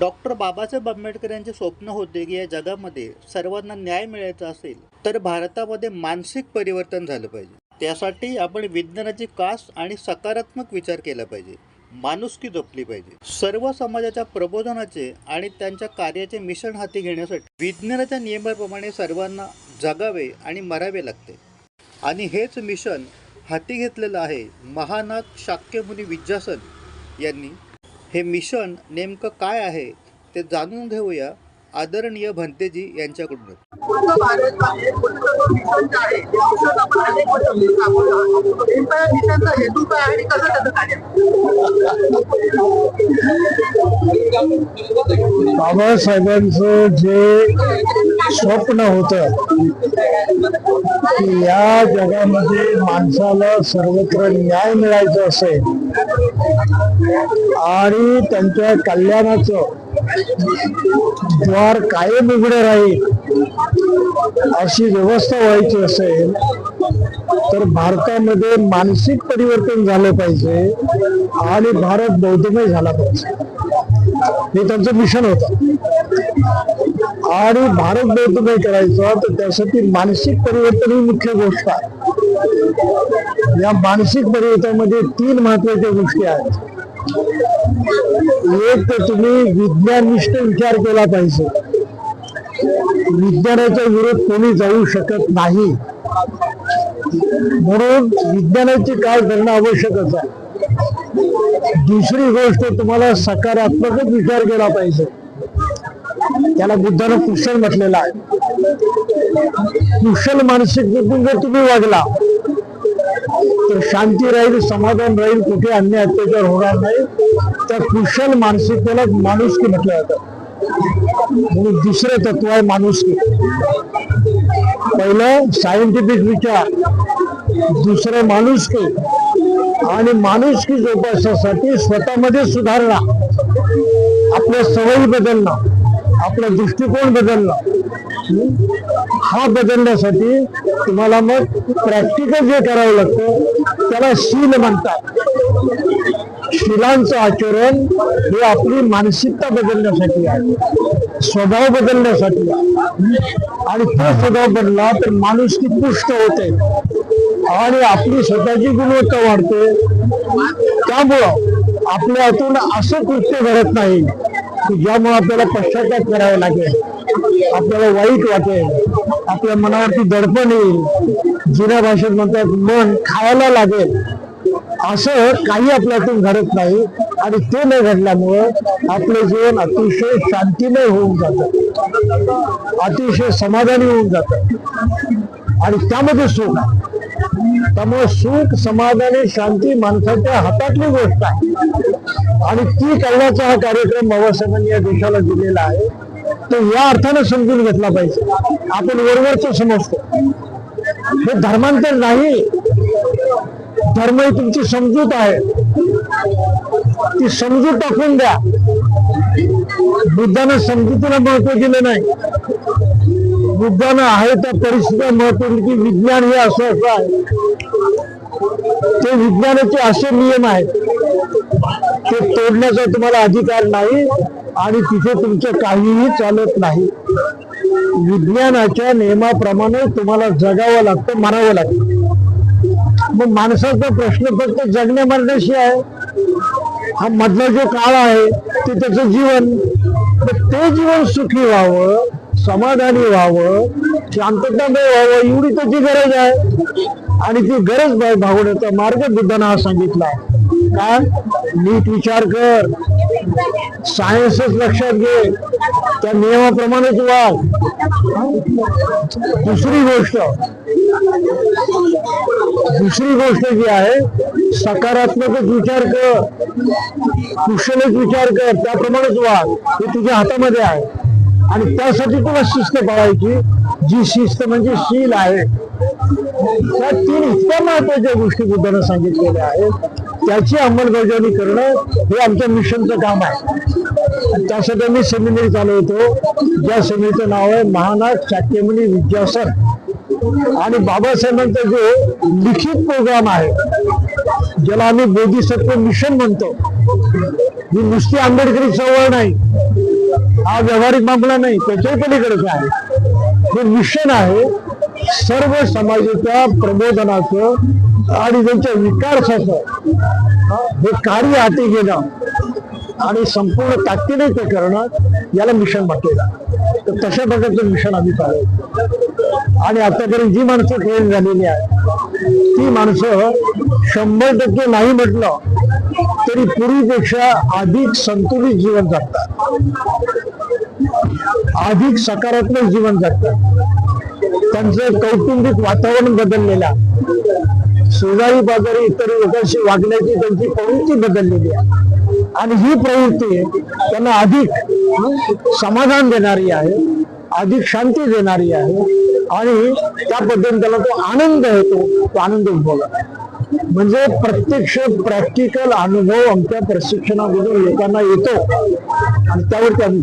Doctor Babasaheb Ambedkar यांचे स्वप्न होते की या जगामध्ये सर्वांना न्याय मिळायचा असेल तर भारतामध्ये मानसिक परिवर्तन झालं पाहिजे. त्यासाठी आपण विज्ञानाची कास आणि सकारात्मक विचार केला पाहिजे. माणुसकी जपली पाहिजे. सर्व समाजाच्या प्रबोधनाचे आणि त्यांच्या कार्याचे मिश्रण हाती घेण्यासाठी विज्ञानाच्या नियमाप्रमाणे सर्वांना जगावे आणि मरावे लागते. आणि हेच मिशन हाती घेतलेलं आहे महानाथ शाक्यमुनी विद्यासन यांनी. हे मिशन नेमकं काय आहे ते जाणून घेऊया आदरणीय भंतेजी यांच्याकडून. बाबासाहेबांचं जे स्वप्न होतं की या जगामध्ये माणसाला सर्वत्र न्याय मिळायचं असेल आणि त्यांच्या कल्याणाचं द्वार कायम उघडे राहील अशी व्यवस्था व्हायची असेल तर भारतामध्ये मानसिक परिवर्तन झालं पाहिजे आणि भारत बौद्धमय झाला पाहिजे. हे त्यांचं मिशन होतं. आणि भारत बौद्धमय करायचं तर त्यासाठी मानसिक परिवर्तन ही मुख्य गोष्ट आहे. या मानसिक परिवर्तनामध्ये तीन महत्त्वाच्या गोष्टी आहेत. एक तर तुम्ही विज्ञाननिष्ठ विचार केला पाहिजे. विज्ञानाचा विरोध कोणी जाऊ शकत नाही. म्हणून विज्ञानाची काय करणं आवश्यकच आहे. दुसरी गोष्ट तुम्हाला सकारात्मकच विचार केला पाहिजे. त्याला बुद्धानं कुशल म्हटलेला आहे. कुशल मानसिकतेतून जर तुम्ही वागला तर शांती राहील समाधान राहील कुठे अन्य अत्याचार होणार नाही. त्या कुशल मानसिकतेला माणुसकी म्हटलं जातं. म्हणून दुसरं तत्व आहे माणुसकी. पहिलं सायंटिफिक विचार दुसरं माणुसकी. आणि माणुसकी जोपासण्यासाठी स्वतःमध्ये सुधारणा. आपल्या सवयी बदलणं आपला दृष्टिकोन बदलणं. हं? बदलण्यासाठी तुम्हाला मग प्रॅक्टिकल जे करावं लागतं त्याला शील म्हणतात. शिलांचं आचरण हे आपली मानसिकता बदलण्यासाठी आहे. स्वभाव बदलण्यासाठी आहे. आणि तो स्वभाव बनला तर माणुसकी पुष्ट होते. आणि आपली स्वतःची गुणवत्ता वाढते. त्यामुळं आपल्या हातून असं कृत्य घडत नाही की ज्यामुळे आपल्याला पश्चाताप करावा लागेल. आपल्याला वाईट वाटेल. आपल्या मनावरती दडपण येईल. जुन्या भाषेत म्हणतात मन खायला लागेल. असं काही आपल्यातून घडत नाही आणि ते न घडल्यामुळं आपलं जीवन अतिशय शांतीमय होऊन जातं. अतिशय समाधानी होऊन जातं. आणि त्यामध्ये सुख आहे. त्यामुळे सुख समाधानी शांती माणसाच्या हातातली गोष्ट आहे. आणि ती करण्याचा हा कार्यक्रम बाबासाहेबांनी या देशाला दिलेला आहे. तो या अर्थाने समजून घेतला पाहिजे. आपण वरवरच समजतो. हे धर्मांतर नाही. धर्म ही तुमची समजूत आहे. ती समजूत टाकून द्या. बुद्धानं समजूतीला महत्त्व दिलं नाही. बुद्धानं आहे त्या परिस्थिती महत्त्व की विज्ञान हे असं असं आहे. ते विज्ञानाचे असे नियम आहेत. ते तोडण्याचा तुम्हाला अधिकार नाही आणि तिथे तुमचं काहीही चालत नाही. विज्ञानाच्या नियमाप्रमाणे तुम्हाला जगावं लागतं मरावं लागतं. मग माणसाचा प्रश्न फक्त जगण्या मरण्याशी आहे. हा मधला जो काळ आहे ते त्याचं जीवन. तर ते जीवन सुखी व्हावं समाधानी व्हावं शांततामय व्हावं एवढी त्याची गरज आहे. आणि ती गरज भागवण्याचा मार्ग बुद्धानं हा सांगितला काय नीट विचार कर. सायन्सच लक्षात घे. त्या नियमाप्रमाणेच वाग. दुसरी गोष्ट. दुसरी गोष्ट जी आहे सकारात्मकच विचार कर. कुशलच विचार कर. त्याप्रमाणेच वाग. हे तुझ्या हातामध्ये आहे. आणि त्यासाठी तुला शिस्त पाळायची जी शिस्त म्हणजे शील आहे. त्या तीन इतक्या महत्त्वाच्या गोष्टी बुद्धानं सांगितलेल्या आहेत. त्याची अंमलबजावणी करणं हे आमच्या मिशनचं काम आहे. त्यासाठी आम्ही सेमिनार चालवतो. ज्या सेमिनारचं नाव आहे महानाथ शाक्यमुनी विद्यासन. आणि बाबासाहेबांचा जो लिखित प्रोग्राम आहे ज्याला आम्ही बोधिसत्व मिशन म्हणतो. ही नुसती आंबेडकरी चळवळ नाही. हा व्यावहारिक मामला नाही त्याच्याही पलीकडेच आहे? हे मिशन आहे सर्व समाजाच्या प्रबोधनाचं आणि त्यांच्या विकासाचं. हे कार्य हाती घेणं आणि संपूर्ण ताकदीने ते करणं याला मिशन म्हटलेलं तर तशा प्रकारचं मिशन आम्ही चालवतो. आणि आतापर्यंत जी माणसं ट्रेन झालेली आहेत ती माणसं शंभर टक्के नाही म्हटलं तरी पूर्वीपेक्षा अधिक संतुलित जीवन जगतात. अधिक सकारात्मक जीवन जगतात. त्यांचं कौटुंबिक वातावरण बदललेलं आहे. शेजारी बाजारी इतर लोकांशी वागण्याची त्यांची प्रवृत्ती बदललेली आहे. आणि ही प्रवृत्ती त्यांना अधिक समाधान देणारी आहे अधिक शांती देणारी आहे. आणि त्या पद्धतीने त्याला तो आनंद येतो तो आनंद उद्भवला. म्हणजे प्रत्यक्ष प्रॅक्टिकल अनुभव आमच्या प्रशिक्षणामधून लोकांना येतो आणि त्यावरती आम्ही